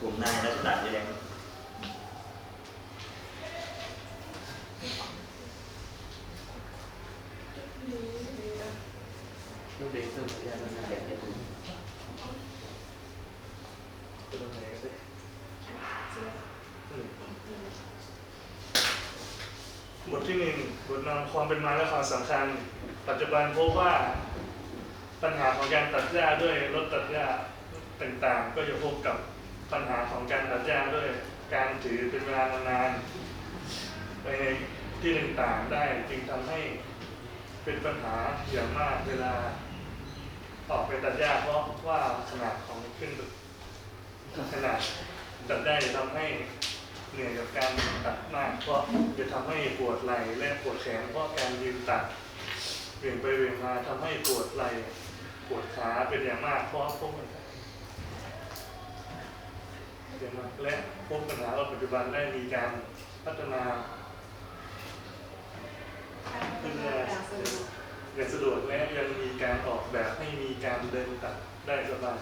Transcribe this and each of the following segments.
กลุ่มนายรัชดาแดงลูกเด็กเติมสัญญาณมันแบบนี้เป็นยังไงกันสิอืมบทที่หนึ่งบทนำความเป็นมาและความสำคัญ ปัจจุบันพบว่าปัญหาของการตัดหญ้าด้วยรถตัดหญ้าต่างๆ ก็จะพบกับ ปัญหาของการตัดหญ้าด้วยการถือเป็นเวลานานๆไปในที่ต่างๆได้จึงทำให้เป็นปัญหาอย่างมากเวลาออกไปตัดหญ้าเพราะว่าขนาดของขึ้นขนาดตัดได้จะทำให้เหนื่อยกับการตัดมาก เพราะจะทำให้ปวดไหล่และปวดแขนเพราะการยืนตัดเวียงไปเวียงมาทำให้ปวดไหล่ปวดขาเป็นอย่างมากเพราะพวกมันอย่างมาก และพบปัญหาว่าปัจจุบันได้มีการพัฒนาขึ้นมาอย่างสะดวกและยังมีการออกแบบให้มีการเดินตัดได้สบาย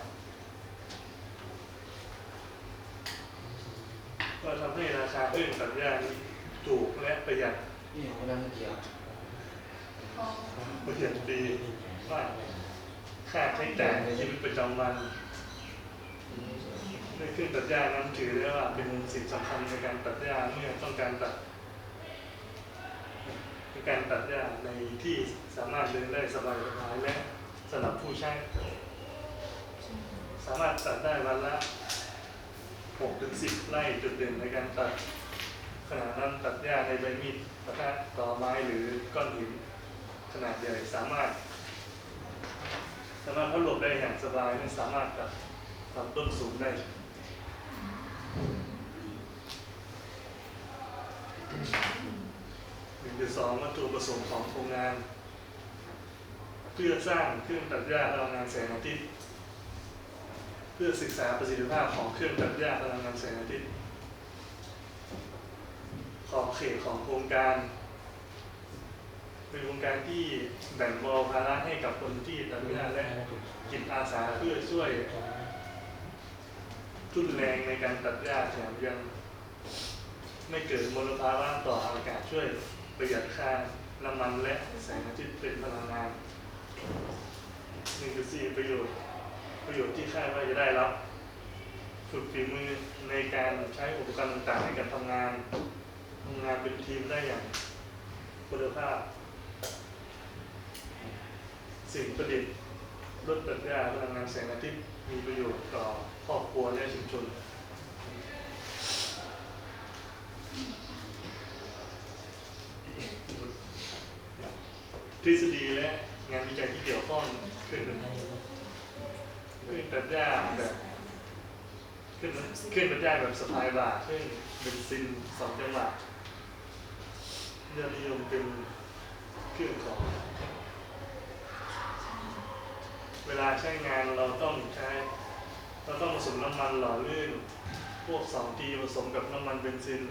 ก็ทำให้ราคาเครื่องตัดหญ้านี้ถูกและประหยัดนี่ของนั่งเกี่ยวประหยัดดีมากค่าใช้จ่ายในชีวิตประจำวันใน เครื่องตัดหญ้านั้นถือได้ว่าเป็นสิ่งสำคัญในการตัดหญ้าเมื่อต้องการตัดในการตัดหญ้าในที่สามารถเดินได้สบายสบายและสำหรับผู้ใช้สามารถตัดได้วันละ6ถึง10ไร่จุดเด่นในการตัดขณะนั้นตัดหญ้าในใบมีดปะทะต่อไม้หรือก้อนหินขนาดใหญ่สามารถ สามารถพัดหลบได้อย่างสบายไม่สามารถตัดลำต้นสูงได้ หนึ่งจุดสองวัตถุประสงค์ของโครงงาน เพื่อสร้างเครื่องตัดหญ้าพลังงานแสงอาทิตย์เพื่อศึกษาประสิทธิภาพของเครื่องตัดหญ้าพลังงานแสงอาทิตย์ขอบเขตของโครงการเป็นโครงการที่แบ่งเบาภาระให้กับคนที่ตัดหญ้าและจิตอาสาเพื่อช่วย ทุนแรงในการตัดหญ้าแถมยังไม่เกิดมลภาวะต่ออากาศช่วยประหยัดค่าน้ำมันและแสงอาทิตย์เป็นพลังงาน1.4ประโยชน์ ประโยชน์ที่คาดว่าจะได้รับ ฝึกฝีมือในการใช้อุปกรณ์ต่างๆในการทำงานทำงานเป็นทีมได้อย่างคุณภาพ สิ่งประดิษฐ์รถตัดหญ้าพลังงานแสงอาทิตย์ มีประโยชน์ต่อครอบครัวและชุมชนทฤษฎีและงานวิจัยที่เกี่ยวข้องขึ้นขึ้นตัดหญ้าแบบขึ้นขึ้นตัดหญ้าแบบสะพายบ่าขึ้นเป็นซินสองจังหวะยอดนิยมเป็นเครื่องของ เวลาใช้งานเราต้องใช้ เราต้องผสมน้ำมันหล่อลื่น พวกสองทีผสมกับน้ำมันเบนซิน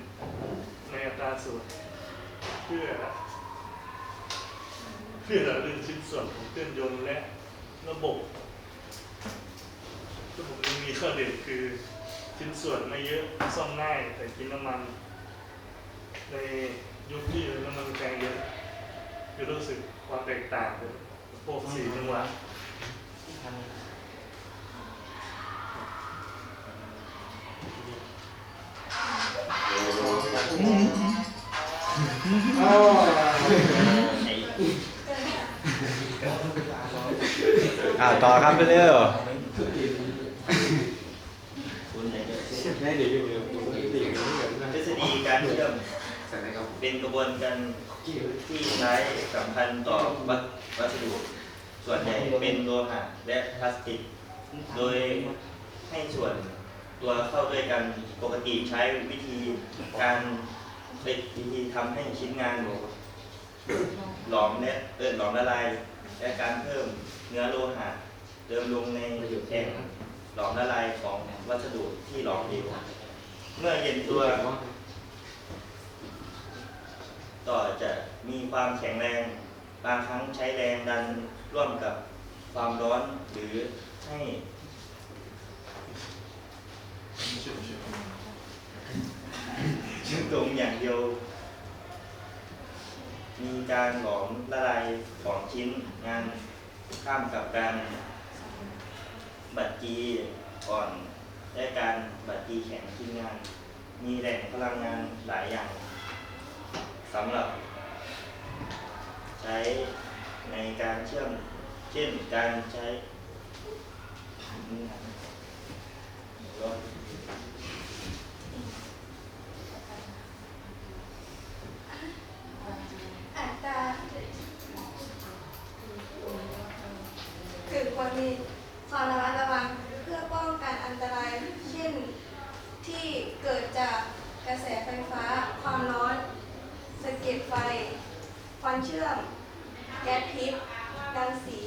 ในอัตราส่วนเพื่อ เพื่อเรื่องชิ้นส่วนของเครื่องยนต์และระบบระบบนี้มีข้อเด่นคือชิ้นส่วนไม่เยอะซ่อมง่ายแต่กินน้ำมัน ในยุคที่น้ำมันแพงเยอะจะรู้สึกความแตกต่างกับพวกสี่จังหวะพัน อ่าต่อครับไปเร็วคุณไหนจะได้เดี๋ยวอยู่เดี๋ยวผมก็ตีกันเหมือนกันทฤษฎีการเชื่อมเป็นกระบวนการที่ใช้สัมพันธ์ต่อวัสดุ ส่วนใหญ่เป็นโลหะและพลาสติก โดยให้ส่วนตัวเข้าด้วยกันปกติใช้วิธีการเป็นวิธีทำให้ชิ้นงานหลอมและเอิหลอมละลายและการเพิ่มเนื้อโลหะเติมลงในแอ่งหลอมละลายของวัสดุที่หลอมเหลวเมื่อเย็นตัว ต่อจะมีความแข็งแรง บางครั้งใช้แรงดัน ร่วมกับความร้อนหรือให้ชื่อเชื่อชื่อตรงอย่างเดียว มีการหลอมละลายของชิ้นงานข้ามกับการบัดจีอ่อนและการบัดจีแข็งชิ้นงาน มีแหล่งพลังงานหลายอย่างสำหรับใช้ ในการเชื่อมเช่นการใช้รถอัตราคือควรมีความระมัดระวังเพื่อป้องกันอันตราย เช่นที่เกิดจากกระแสไฟฟ้า ความร้อนสะเก็ดไฟควันเชื่อม แก๊สพิษรังสี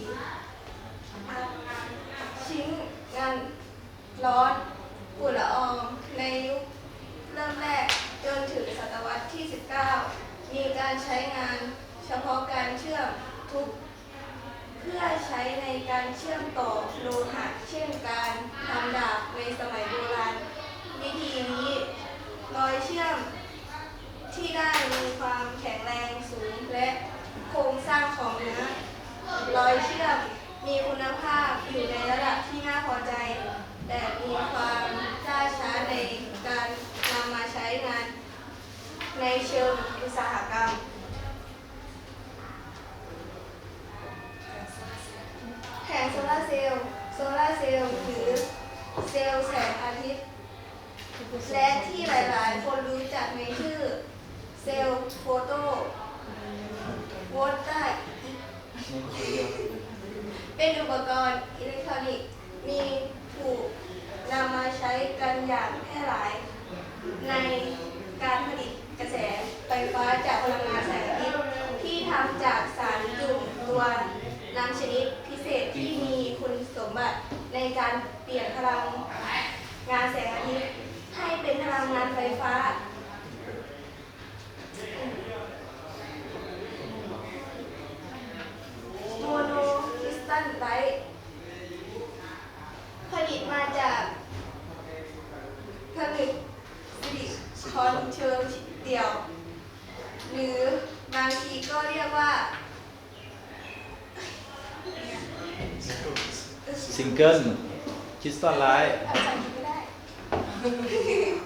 ชิ้นงานร้อนฝุ่นละอองในยุคเริ่มแรกจนถึงศตวรรษที่ 19 มีการใช้งานเฉพาะการเชื่อมทุก เพื่อใช้ในการเชื่อมต่อโลหะเช่นการทำดาบในสมัยโบราณ วิธีนี้รอยเชื่อมที่ได้มีความแข็งแรงสูงและ โครงสร้างของเนื้อรอยเชื่อมมีคุณภาพอยู่ในระดับที่น่าพอใจ แต่มีความล่าช้าในการนำมาใช้งานในเชิงอุตสาหกรรม แผงโซลาร์เซลล์โซลาร์เซลล์หรือเซลล์แสงอาทิตย์ และที่หลายๆ คนรู้จักในชื่อเซลล์โฟโต โวลตาเป็นอุปกรณ์อิเล็กทรอนิกส์มีถูกนำมาใช้กันอย่างแพร่หลาย ในการผลิตกระแสไฟฟ้าจากพลังงานแสงอาทิตย์ที่ทำจากสารจุ่มตัวนำชนิดพิเศษที่มีคุณสมบัติในการเปลี่ยนพลังงานแสงอาทิตย์ให้เป็นพลังงานไฟฟ้า โมโนคริสตัลไลท์ผลิตมาจากผลึกซิลิคอน เชิงเดี่ยว หรือบางทีก็เรียกว่าซิงเกิลคริสตัลไลท์ภาษาอังกฤษไม่ได้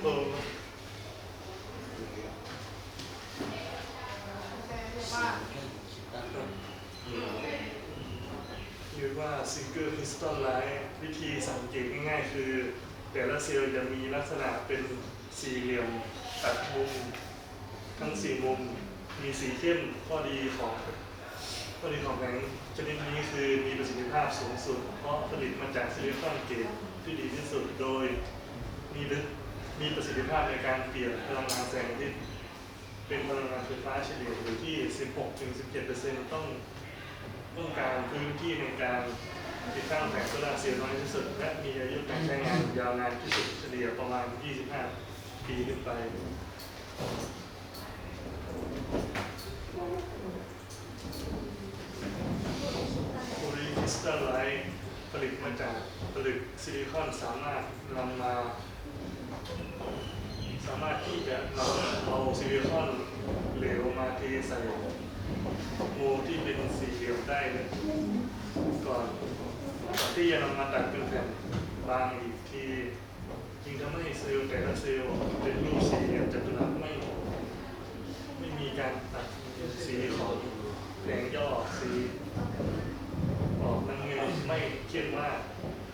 โอ้เรียกว่าซิงเกิลคริสตัลไลท์วิธีสังเกตง่ายๆ คือ แต่ละเซลล์จะมีลักษณะเป็นสี่เหลี่ยม ตัดมุมทั้งสี่มุมมีสีเข้มข้อดีของข้อดีของแผงชนิดนี้คือมีประสิทธิภาพสูงสุด เพราะผลิตมาจากซิลิคอนเกรดที่ดีที่สุดโดยมีลึกมีประสิทธิภาพในการเปลี่ยนพลังงานแสงอาทิตย์เป็นพลังงานไฟฟ้าเฉลี่ยอยู่ที่ 16-17%ต้องต้องการพื้นที่ในการติดตั้งแผงโซลาร์เซลล์น้อยที่สุด และมีอายุการใช้งานยาวนานที่สุดเฉลี่ยประมาณ 25 ปีขึ้นไปโพลีคริสตัลไลท์ผลิตมาจากผลึกซิลิคอนสามารถนำมา สามารถที่จะนำเอาซิลิคอนเหลวมาเทใส่โมที่เป็นสี่เหลี่ยมได้เลยก่อนก่อนที่จะนำมาตัดเป็นแผ่นบางอีกที จึงทำให้เซลล์แต่ละเซลล์เป็นรูปสี่เหลี่ยมจัตุรัสไม่ไม่มีการตัดสีของแผงย่อสีออกมันเงินไม่เข้มมาก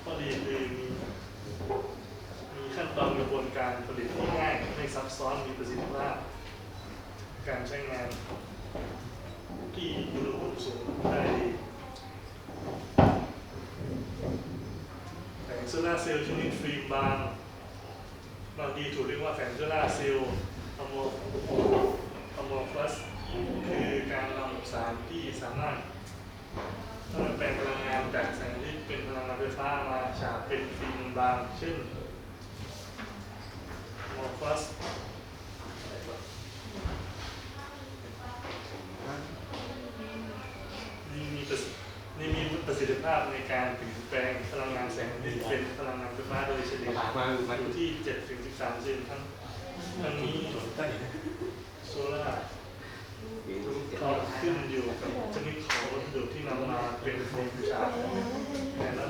ข้อดีคือมีมีขั้นตอนกระบวนการผลิตที่ง่ายไม่ซับซ้อนมีประสิทธิภาพ การใช้งาน ที่อุณหภูมิสูงได้ดีแผงโซลาร์เซลล์ชนิดฟิล์มบาง มีถูกเรียกว่าแผงเจลาร์เซลล์อโมอโมฟัสคือการนำสารที่สามารถถ้ามันแปลงพลังงานจากแสงอาทิตย์เป็นพลังงานไฟฟ้ามาฉาบเป็นฟิล์มบางเช่นมอร์ฟัสนี่มีประสินี่มี ประสิทธิภาพในการเปลี่ยนแปลงพลังงานแสงอาทิตย์เป็นพลังงานไฟฟ้าโดยเฉลี่ยมาอยู่ที่7ถึง13เซนทั้งทั้งนี้โซล่าร์เขาขึ้นอยู่กับชนิดของวัสดุที่นำมาเป็นโครงฉากแต่ละ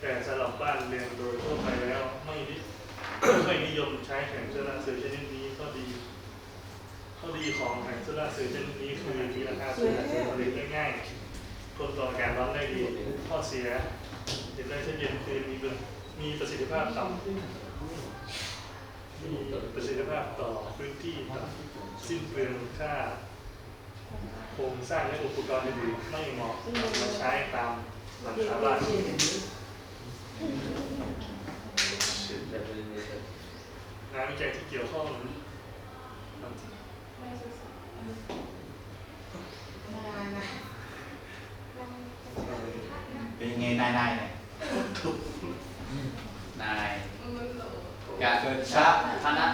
แต่สำหรับบ้านเรือนโดยทั่วไปแล้วไม่นิไม่นิยมใช้แผงโซล่าเซลล์ชนิดนี้ก็ดีข้อดีของแผงโซล่าเซลล์ชนิดนี้คือมีราคาสูงผลิตได้ง่าย ทนต่อการร้อนได้ดีข้อเสียเห็นได้ชัดเจนคือมีมีประสิทธิภาพต่ำมีประสิทธิภาพต่อพื้นที่ต่ำสิ้นเปลืองค่าโครงสร้างและอุปกรณ์อื่นๆไม่เหมาะมาใช้ตามหลังคาบ้านงานวิจัยที่เกี่ยวข้องนานนะ เป็นยังไงนายนายเนี่ยนายกาเกิดชะคณะ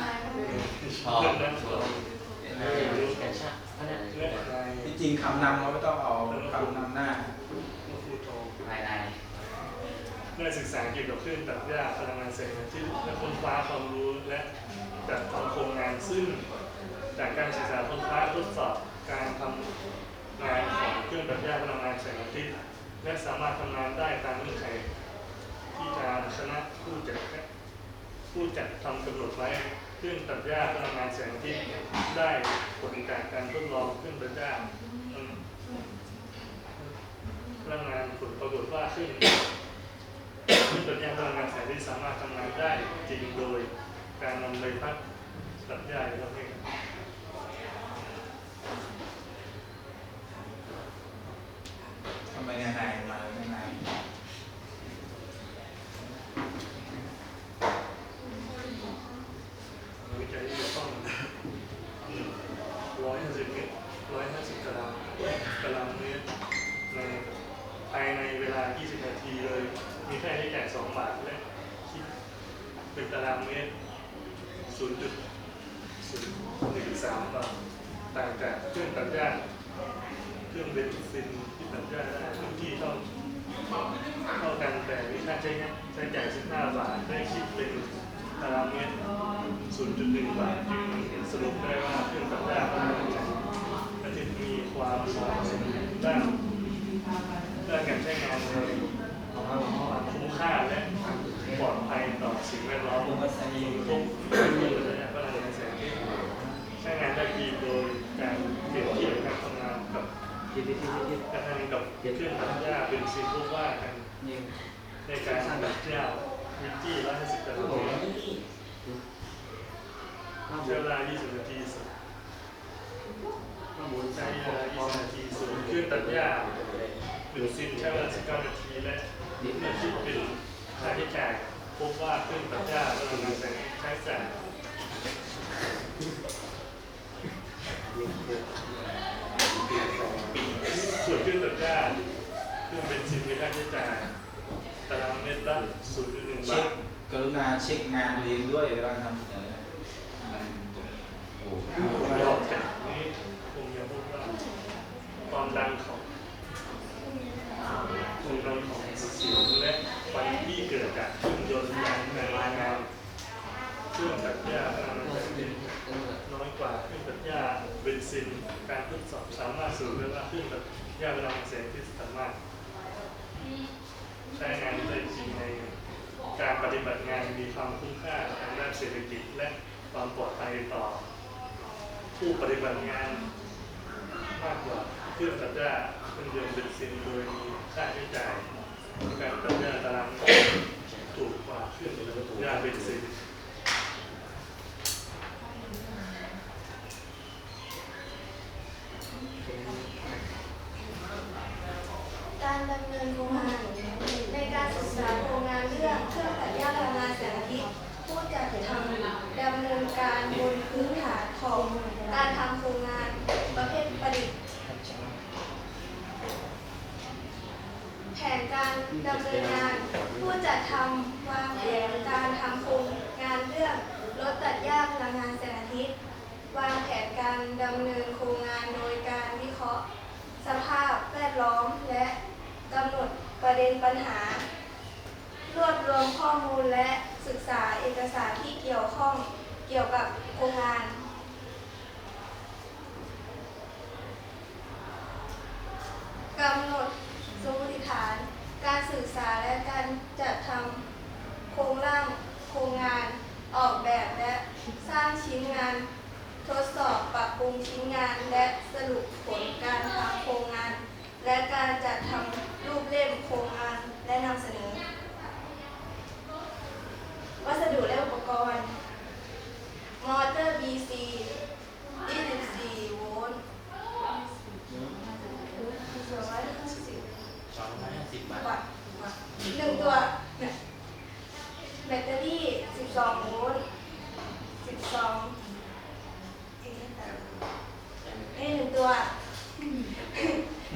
ชอบเรื่องนั้นแกชาอันนั้นและนายที่จริงคำนำเราไม่ต้องเอาคำนำหน้าผู้โทนายนายได้ศึกษาเกี่ยวกับเครื่องตัดหญ้าพลังงานแสงอาทิตย์และค้นคว้าความรู้และจัดทำโครงงานซึ่ง จากการศึกษาค้นคว้าทดสอบการทำงานของเครื่องตัดหญ้าพลังงานแสงอาทิตย์ และสามารถทำงานได้ตามเงื่อนไขที่ทางคณะผู้จัดผู้จัดทำกำหนดไว้เครื่งตัดหญ้าพลังงานแสงอาทิตย์ได้ผลจากการทดลองเครื่องตัดหญ้าพลังงานผลปรากฏว่าเครื่องเครื่องตัดหญ้าพลังงานแสงอาทิตย์สามารถทำงานได้จริงโดย การนำใบพัดตัดหญ้าครับเองทำไมนายนายมาเลยนายนาย วิจัยที่เกี่ยวข้องร้อยห้าสิบเมตรร้อยห้าสิบตารางตารางเมตรในภายในเวลา 20 นาทีเลย มีค่าใช้จ่าย2บาทและคิดเป็นตารางเมตร 0.013 บาท ต่างจากเครื่องตัดหญ้าเครื่องเบนซินที่ตัดหญ้าได้พื้นที่เท่าเท่ากันแต่มีค่าใช้ใช้จ่าย 15 บาทได้คิดเป็นตารางเมตร 0.1บาทจึงสรุปได้ว่าเครื่องตัดหญ้าพลังงานแสงอาทิตย์มีความเหมสมด้านด้านการใช้งานในความคุ้มค่าและปลอดภัยต่อสิ่งแวดล้อมทุกเครื่องตัดหญ้าพลังงานแสงอาทิตย์ใช้งานได้ดีโดยการเปรียบเทียบการทำงานกับการทำงานกับเครื่องตัดหญ้าเป็นสิ่งพบว่ากันในการตัดหญ้าวิจี้150ตารางเมตรข้าวหมู ใช้เวลา 20 นาทีสุดข้าหมูใช้เวลา 20 นาทีสุดเครื่องตัดหญ้าหนึ่งซิมใช้เวลา 19 นาทีและเมื่อคิดเป็นค่าใช้จ่ายพบว่าเครื่องตัดหญ้าพลังงานใช้จ่ายส่วนเครื่องตัดหญ้าเครื่องเบนซินมีค่าใช้จ่ายตารางเมตรละ0.1บาทกรุณาเช็คงานตัวเองด้วยเวลาทำเสนอมันโอ้โห นอกจากนี้ผมยังพบว่าความดังของความดังของเสียงและควันที่เกิดจากเครื่องยนต์ยางในรายงานเครื่องตัดหญ้าพลังงานแสงอาทิตย์น้อยกว่าเครื่องตัดหญ้าเบนซิน การทดสอบสามารถ สรุปได้ว่าเครื่องตัดหญ้าพลังงานแสงอาทิตย์สามารถใช้งานได้จริงในการปฏิบัติงานมีความคุ้มค่าทางด้านเศรษฐกิจและความปลอดภัยต่อ ผู้ปฏิบัติงานมากกว่าเครื่องตัดหญ้าเครื่องยนต์เบนซินโดยมีค่าใช้จ่ายในการตัดหญ้าตารางถูกกว่าเครื่องดหญ้าเบนซินการ ดำเนินโครงงานในการศึกษาโครงงานเรื่องเครื่องตัดหญ้าพลังงานแสงอาทิตย์ผู้จัดทำดำเนินการบนพื้นฐานของการทำโครงงานประเภทประดิษฐ์แผนการดำเนินงาน ผู้จัดทำวางแผนการทำโครงงานเรื่องลดตัดหญ้าพลังงานแสงอาทิตย์วางแผนการดำเนินโครงงานโดยการวิเคราะห์ สภาพแวดล้อมและ กำหนปัญหา รวบรวมข้อมูลและศึกษาเอกสารที่เกี่ยวข้องเกี่ยวกับโครงงาน กำหนดสมมติฐาน การศึกษาและการจัดทำโครงร่างโครงงานออกแบบและสร้างชิ้นงาน ทดสอบปรับปรุงชิ้นงานและสรุปผลการทำโครงงาน และการจัดทำ รูปเล่มโครงงานและนำเสนอ วัสดุและอุปกรณ์ มอเตอร์ BC 24โวลต์250สองร้อยห้าสิบบาทวัตต์วัตต์หนึ่งตัวเนี่ยแบตเตอรี่ 12 โวลต์ 12เอ๊ะนี่หนึ่งตัว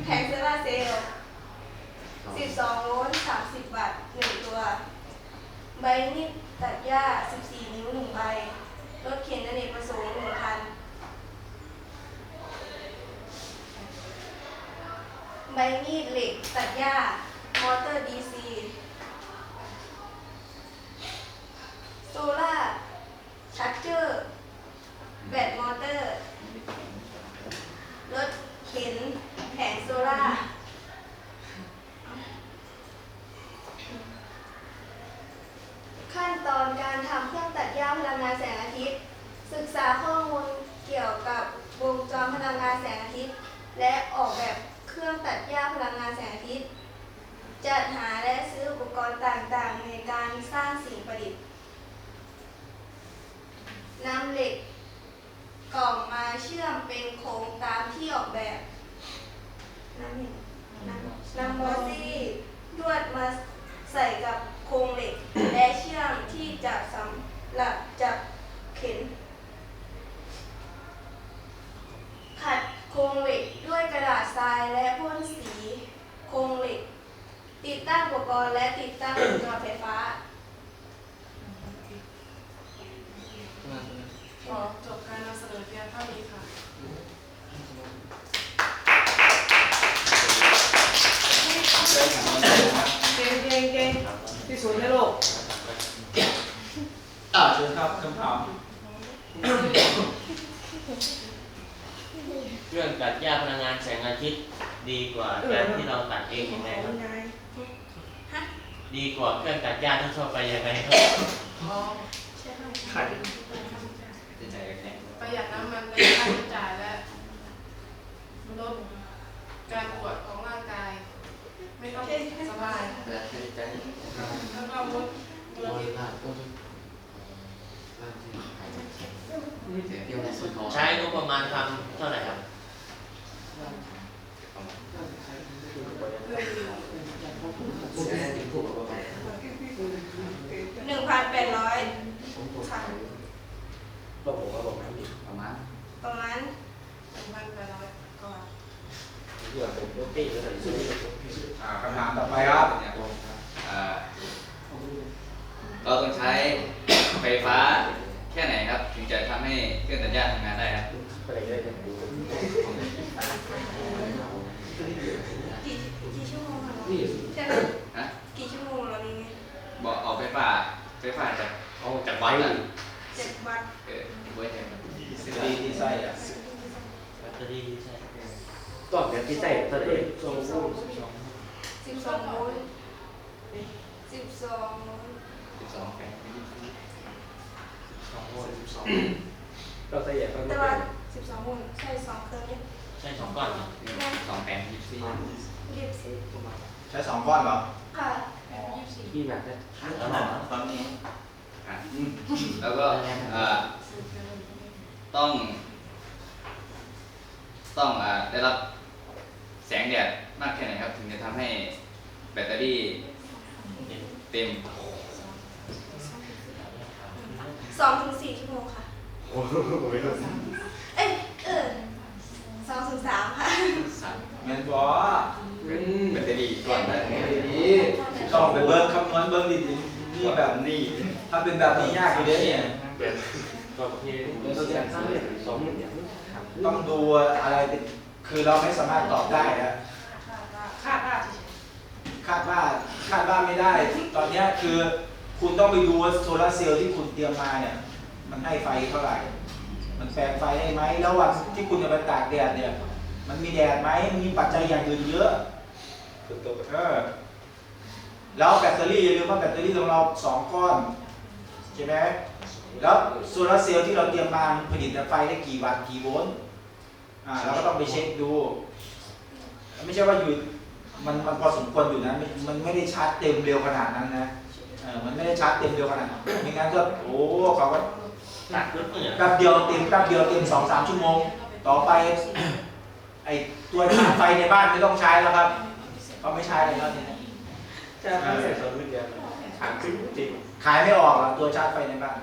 แผงโซลาร์เซลล์ 12โวลต์30วัตต์หนึ่งตัว ใบมีดตัดหญ้า14นิ้วหนึ่งใบ รถเข็นอเนกประสงค์หนึ่งคัน ใบมีดเหล็กตัดหญ้ามอเตอร์ DC โซล่าชาร์จเจอร์ แบตมอเตอร์ รถเข็นแผงโซล่าร์ ขั้นตอนการทำเครื่องตัดหญ้าพลังงานแสงอาทิตย์ ศึกษาข้อมูลเกี่ยวกับวงจรพลังงานแสงอาทิตย์ และออกแบบเครื่องตัดหญ้าพลังงานแสงอาทิตย์ จัดหาและซื้ออุปกรณ์ต่างๆ ในการสร้างสิ่งประดิษฐ์นำเหล็กกล่องมาเชื่อมเป็นโครงตามที่ออกแบบนำเหล็กนำนำมอซี่ลวดมาใส่กับ โครงเหล็ก และเชื่อมที่จะสำหรับจับเข็น ขัดโครงเหล็กด้วยกระดาษทรายและพ่นสีโครงเหล็ก ติดตั้งอุปกรณ์และติดตั้งอุปกรณ์ไฟฟ้า ขอจบการนำเสนอเพียงเท่านี้ค่ะ ได้ถึงวันไหนครับ เก่งเก่งเก่งที่สุดในโลก อ่าเชิญครับคำถาม เครื่องตัดหญ้าพลังงานแสงอาทิตย์ ดีกว่าการที่เราตัดเองยังไงครับดีกว่าเครื่องตัดหญ้าที่ทั่วไปยังไงครับอ๋อไข่จะใจแข็งประหยัดน้ำมันและค่าใช้จ่ายและลดการปวดของร่างกาย ไม่ต้องสบายแบบใจใจแล้วก็ลดมลพิษใช้งบประมาณทำเท่าไหร่ครับ หนึ่งพันแปดร้อยค่ะประมาณประมาณหนึ่งพันแปดร้อยกว่าอ่าคำถามต่อไปครับอ่าเราต้องใช้ไฟฟ้าแค่ไหนครับ ถึงจะทำให้เครื่องตัดหญ้าทำงานได้ครับ กี่กี่ ชั่วโมงคะใช่ไหม ฮะ กี่ชั่วโมงเรานี่ไง บอกเอาไฟฟ้าไฟฟ้าจากเอาจากวัดอะ เจ็ดวัตต์ เออไว้แทน สิบดีที่ไส้อะ แบตเตอรี่ที่ใช้ ต่อแบบที่ใส่ตัวเอง สิบสองโวลต์สิบสองโวลต์ สิบสองแปด เราใส่อย่าง แต่ว่าสิบสองโวลต์ใช่สองเครื่องเนี่ย ใช้สองก้อนครับ สองแปดยี่สิบสี่ ยี่สิบสี่ ใช้สองก้อนเหรอ ค่ะ ที่แบบนั้น ขนาดความนี้ อะแล้วก็อ่าต้อง ต้องอ่าได้รับแสงแดดมากแค่ไหนครับ ถึงจะทำให้แบตเตอรี่เต็มสองถึงสี่ชั่วโมงค่ะเอ้ยเออสองถึงสามค่ะเงินบอเป็นแบตเตอรี่ก่อนนะดีๆต้องไปเบิ้งคำนวณเบิ้งดีๆนี่แบบนี้ ถ้าเป็นแบบนี้ยากอยู่เด้เนี่ยเป็นต่อประเทศเราใส่ข้าวเนี่ยสองหมื่นอย่าง ต้องดูอะไรเป็นคือเราไม่สามารถตอบได้นะคาดว่าคาดว่าคาดบ้าไม่ได้ ตอนนี้คือคุณต้องไปดูว่าโซลาร์เซลล์ที่คุณเตรียมมาเนี่ยมันให้ไฟเท่าไหร่ มันแปลงไฟได้ไหมแล้ววันที่คุณจะไปตากแดดเนี่ย มันมีแดดไหมมีปัจจัยอย่างอื่นเยอะเออแล้วแบตเตอรี่อย่าลืมว่าแบตเตอรี่ของเราสองก้อนใช่ไหมแล้วโซลาร์เซลล์ที่เราเตรียมมามันผลิตไฟได้กี่วัตต์กี่โวลต์ อ่าเราก็ต้องไปเช็คดู ไม่ใช่ว่าอยู่มันมันพอสมควรอยู่นะมันมันไม่ได้ชาร์จเต็มเร็วขนาดนั้นนะเออมันไม่ได้ชาร์จเต็มเร็วขนาดนั้นไม่งั้นก็โอ้เขาก็หนักรถเนี่ยแป๊บเดียวเต็มแป๊บเดียวเต็มสองสามชั่วโมง ต่อไป ไอตัวชาร์จไฟในบ้านไม่ต้องใช้แล้วครับเขาไม่ใช้แล้วเนี่ยจะทำเสร็จสองเดือนถามขึ้นจริงขายไม่ออกอะตัวชาร์จไฟในบ้าน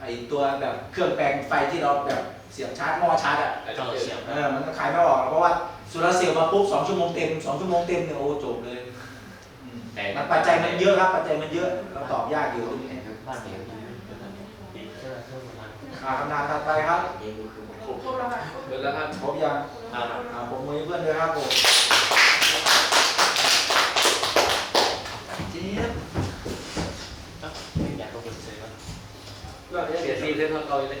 ไอตัวแบบเครื่องแปลงไฟที่เราแบบ เสียบชาร์จหม้อชาร์จอะต่อเสียบเออมันก็ขายไม่ออกเพราะว่าโซลาร์เซลล์มาปุ๊บสองชั่วโมงเต็มสองชั่วโมงเต็มเนี่ยโอ้จบเลยอืมแต่มันปัจจัยมันเยอะครับปัจจัยมันเยอะเราตอบยากอยู่ตรงนี้บ้านเดียวปิดเสื้อเสื้อมาอ่าคำนามถัดไปครับครบแล้วค่ะเดือนแล้วครับครบยังเอาอ่าผมมือเพื่อนเลยครับผมเจี๊ยบไม่อยากก็เป็นเสื้อก็เดี๋ยวซีเส้นทางเกาเลย